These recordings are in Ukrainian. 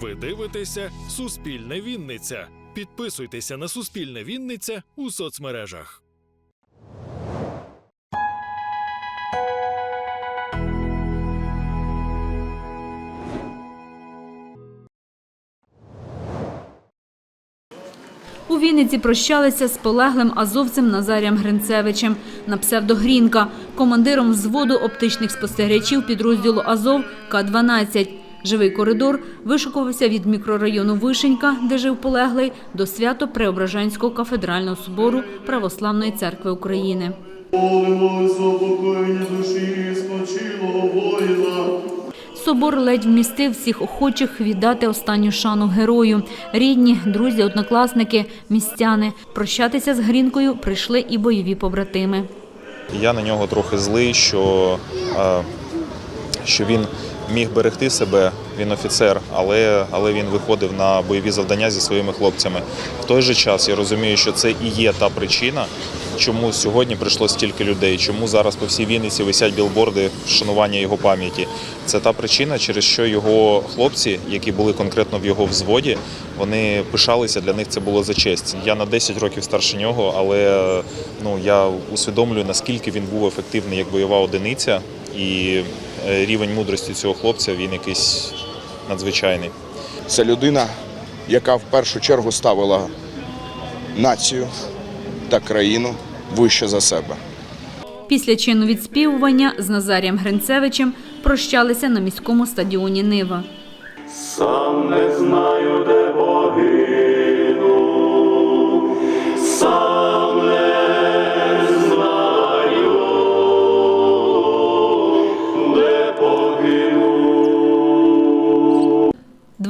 Ви дивитеся Суспільне Вінниця. Підписуйтеся на Суспільне Вінниця у соцмережах. У Вінниці прощалися з полеглим азовцем Назарієм Гринцевичем на псевдогрінка, командиром взводу оптичних спостерігачів підрозділу Азов К-12. Живий коридор вишукувався від мікрорайону Вишенька, де жив полеглий, до свято-преображенського кафедрального собору Православної церкви України. Собор ледь вмістив всіх охочих віддати останню шану герою. Рідні, друзі, однокласники, містяни. Прощатися з Грінкою прийшли і бойові побратими. Я на нього трохи злий, що, е, що він міг берегти себе, він офіцер, але, але він виходив на бойові завдання зі своїми хлопцями. В той же час я розумію, що це і є та причина, чому сьогодні прийшло стільки людей, чому зараз по всій Вінниці висять білборди вшанування його пам'яті. Це та причина, через що його хлопці, які були конкретно в його взводі, вони пишалися, для них це було за честь. Я на 10 років старше нього, але ну, я усвідомлюю, наскільки він був ефективний як бойова одиниця, і рівень мудрості цього хлопця він якийсь надзвичайний. Це людина, яка в першу чергу ставила націю та країну вище за себе. Після чину відспівування з Назарієм Гринцевичем прощалися на міському стадіоні Нива. Сам не знаю,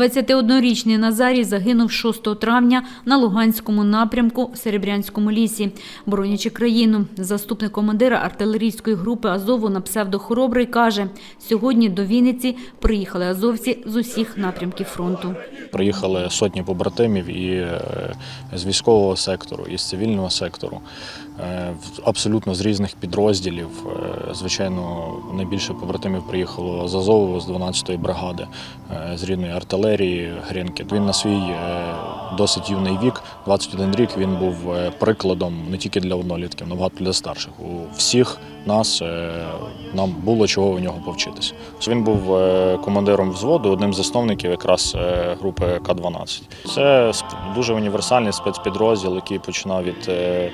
21-річний Назарій загинув 6 травня на Луганському напрямку в Серебрянському лісі, боронячи країну. Заступник командира артилерійської групи Азову на псевдохоробрий каже, сьогодні до Вінниці приїхали азовці з усіх напрямків фронту. Приїхали сотні побратимів і е, з військового сектору, і з цивільного сектору, абсолютно з різних підрозділів. Е, Звичайно, найбільше побратимів приїхало з Азову, з 12-ї бригади, е, з рідної артилерії Гринки. Він на свій е, досить юний вік, 21 рік, він був е, прикладом не тільки для однолітків, але багато для старших. У всіх нас е, нам було чого у нього повчитися. Він був е, командиром взводу, одним з засновників якраз е, групи К-12. Це дуже універсальний спецпідрозділ, який починав від е, е,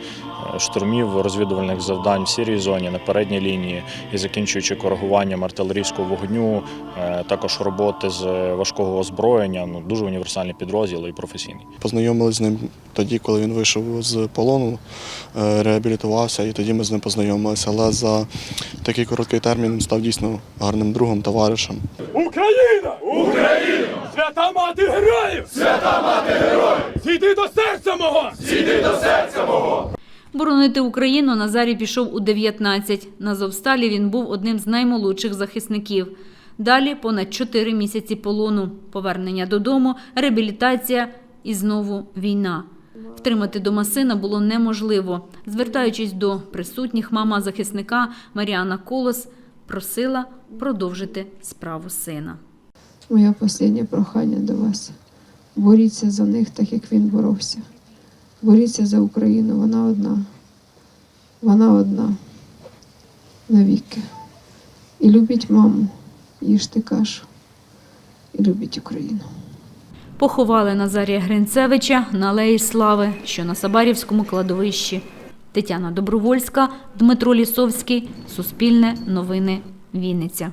штурмів розвідувальних завдань в сірій зоні на передній лінії і закінчуючи коригуванням артилерійського вогню, е, також роботи з важкого озброєння. Ну дуже універсальний підрозділ і професійний. Познайомились з ним тоді, коли він вийшов з полону, е, реабілітувався, і тоді ми з ним познайомилися. Але за такий короткий термін він став дійсно гарним другом, товаришем. Україна! Україна! Свята мати героїв! Свята мати героїв! Зійди до серця мого! Зійди до серця мого! Боронити Україну Назарій пішов у 19. На Зовсталі він був одним з наймолодших захисників. Далі понад 4 місяці полону, повернення додому, реабілітація і знову війна. Втримати дома сина було неможливо. Звертаючись до присутніх, мама захисника Маріана Колос просила продовжити справу сина. Моє останнє прохання до вас. Боріться за них, так як він боровся. Боріться за Україну, вона одна. Вона одна. Навіки. І любіть маму, їжте кашу. І любіть Україну. Поховали Назарія Гринцевича на Алеї Слави, що на Сабарівському кладовищі. Тетяна Добровольська, Дмитро Лісовський, Суспільне новини, Вінниця.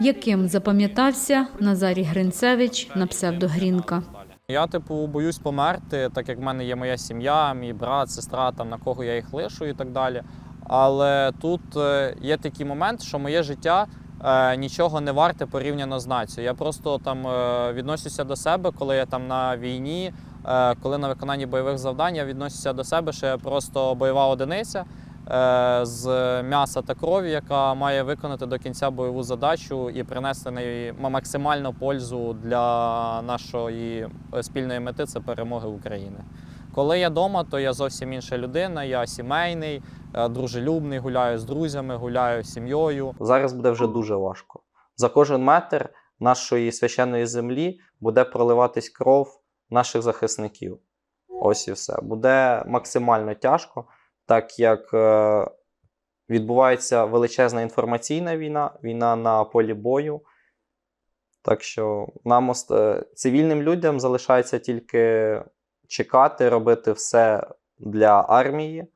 Яким запам'ятався Назарій Гринцевич на псевдогрінка? Я, типу, боюсь померти, так як в мене є моя сім'я, мій брат, сестра, там на кого я їх лишу і так далі. Але тут е, є такий момент, що моє життя е, нічого не варте порівняно з нацією. Я просто там е, відносюся до себе, коли я там на війні, е, коли на виконанні бойових завдань, я відносюся до себе, що я просто бойова одиниця з м'яса та крові, яка має виконати до кінця бойову задачу і принести неї максимальну пользу для нашої е, спільної мети це перемоги України. Коли я вдома, то я зовсім інша людина, я сімейний, е, дружелюбний, гуляю з друзями, гуляю з сім'єю. Зараз буде вже дуже важко. За кожен метр нашої священної землі буде проливатись кров наших захисників. Ось і все. Буде максимально тяжко, так як е, відбувається величезна інформаційна війна, війна на полі бою. Так що нам е, цивільним людям залишається тільки чекати, робити все для армії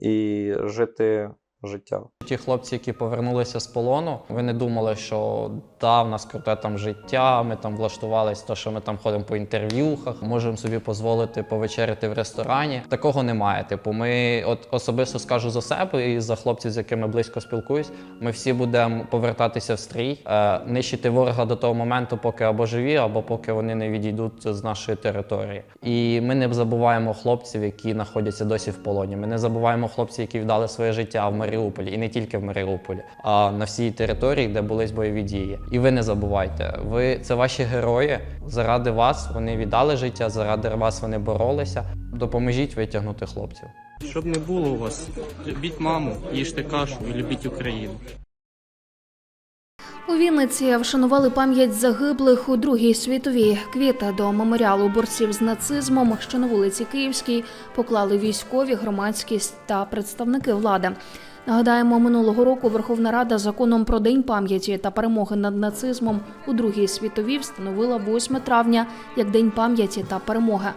і жити життя. Ті хлопці, які повернулися з полону, ви не думали, що да, в нас круте там життя, ми там влаштувались, то що ми там ходимо по інтерв'юхах, можемо собі дозволити повечеряти в ресторані. Такого немає. Типу, ми от особисто скажу за себе і за хлопців, з якими близько спілкуюсь, ми всі будемо повертатися в стрій, е, нищити ворога до того моменту, поки або живі, або поки вони не відійдуть з нашої території. І ми не забуваємо хлопців, які знаходяться досі в полоні. Ми не забуваємо хлопців, які вдали своє життя в Маріуполі, і не тільки в Маріуполі, а на всій території, де були бойові дії. І ви не забувайте, ви це ваші герої. Заради вас вони віддали життя, заради вас вони боролися. Допоможіть витягнути хлопців. Щоб не було у вас, любіть маму, їжте кашу і любіть Україну. У Вінниці вшанували пам'ять загиблих у Другій світовій. Квіти до меморіалу борців з нацизмом, що на вулиці Київській, поклали військові, громадськість та представники влади. Нагадаємо, минулого року Верховна Рада законом про День пам'яті та перемоги над нацизмом у Другій світовій встановила 8 травня як День пам'яті та перемоги.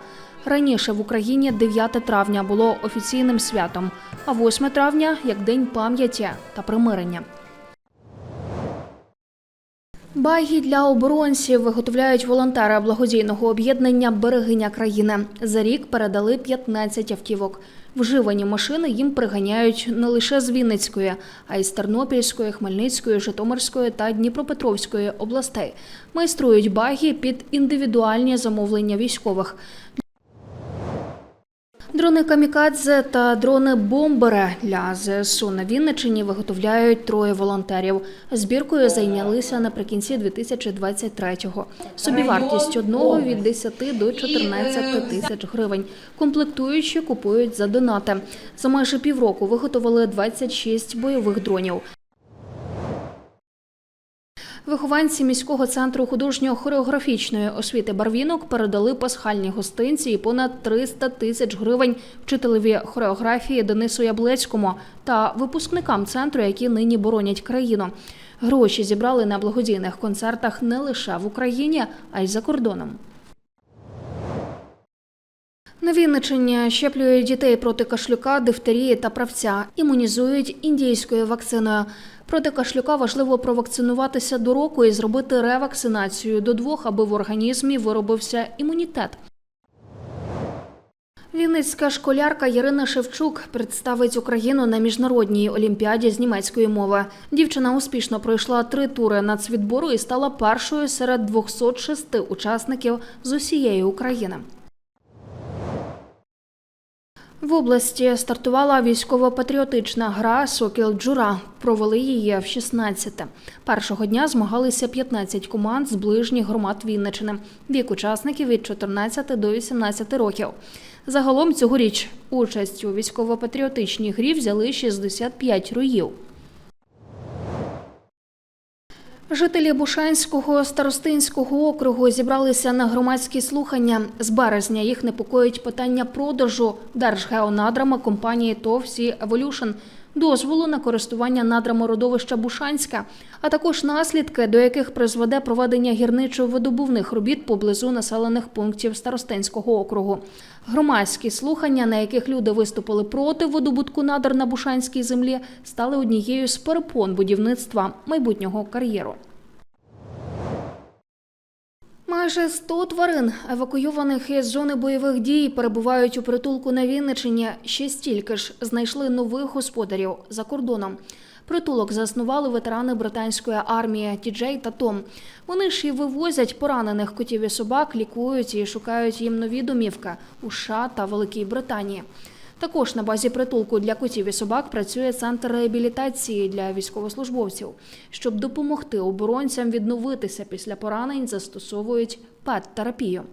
Раніше в Україні 9 травня було офіційним святом, а 8 травня як День пам'яті та примирення. Баги для оборонців виготовляють волонтери благодійного об'єднання Берегиня країни. За рік передали 15 автівок. Вживані машини їм приганяють не лише з Вінницької, а й з Тернопільської, Хмельницької, Житомирської та Дніпропетровської областей. Майструють баги під індивідуальні замовлення військових. Дрони камікадзе та дрони бомбери для ЗСУ на Вінниччині виготовляють троє волонтерів. Збіркою зайнялися наприкінці 2023-го. Собівартість одного від 10 до 14 тисяч гривень. Комплектуючі купують за донати. За майже півроку виготовили 26 бойових дронів. Вихованці міського центру художньо-хореографічної освіти Барвінок передали пасхальні гостинці і понад 300 тисяч гривень вчителеві хореографії Денису Яблецькому та випускникам центру, які нині боронять країну. Гроші зібрали на благодійних концертах не лише в Україні, а й за кордоном. На Вінниччині щеплюють дітей проти кашлюка, дифтерії та правця. Імунізують індійською вакциною. Проти кашлюка важливо провакцинуватися до року і зробити ревакцинацію до двох, аби в організмі виробився імунітет. Вінницька школярка Ярина Шевчук представить Україну на міжнародній олімпіаді з німецької мови. Дівчина успішно пройшла три тури нацвідбору і стала першою серед 206 учасників з усієї України. В області стартувала військово-патріотична гра Сокіл Джура. Провели її в 16. Першого дня змагалися 15 команд з ближніх громад Вінничини. Вік учасників від 14 до 18 років. Загалом цьогоріч участь у військово-патріотичній грі взяли 65 руїв. Жителі Бушанського старостинського округу зібралися на громадські слухання. З березня їх непокоїть питання продажу держгеонадрами компанії ТОВ «Сі Еволюшн дозволу на користування надрами родовища Бушанська, а також наслідки, до яких призведе проведення гірничо-видобувних робіт поблизу населених пунктів старостинського округу. Громадські слухання, на яких люди виступили проти видобутку надр на Бушанській землі, стали однією з перепон будівництва майбутнього кар'єру. Майже 100 тварин, евакуйованих із зони бойових дій, перебувають у притулку на Вінничині. Ще стільки ж знайшли нових господарів за кордоном. Притулок заснували ветерани британської армії Тіджей та Том. Вони ж і вивозять поранених котів і собак, лікують і шукають їм нові домівки у США та Великій Британії. Також на базі притулку для котів і собак працює центр реабілітації для військовослужбовців. Щоб допомогти оборонцям відновитися після поранень, застосовують пет-терапію.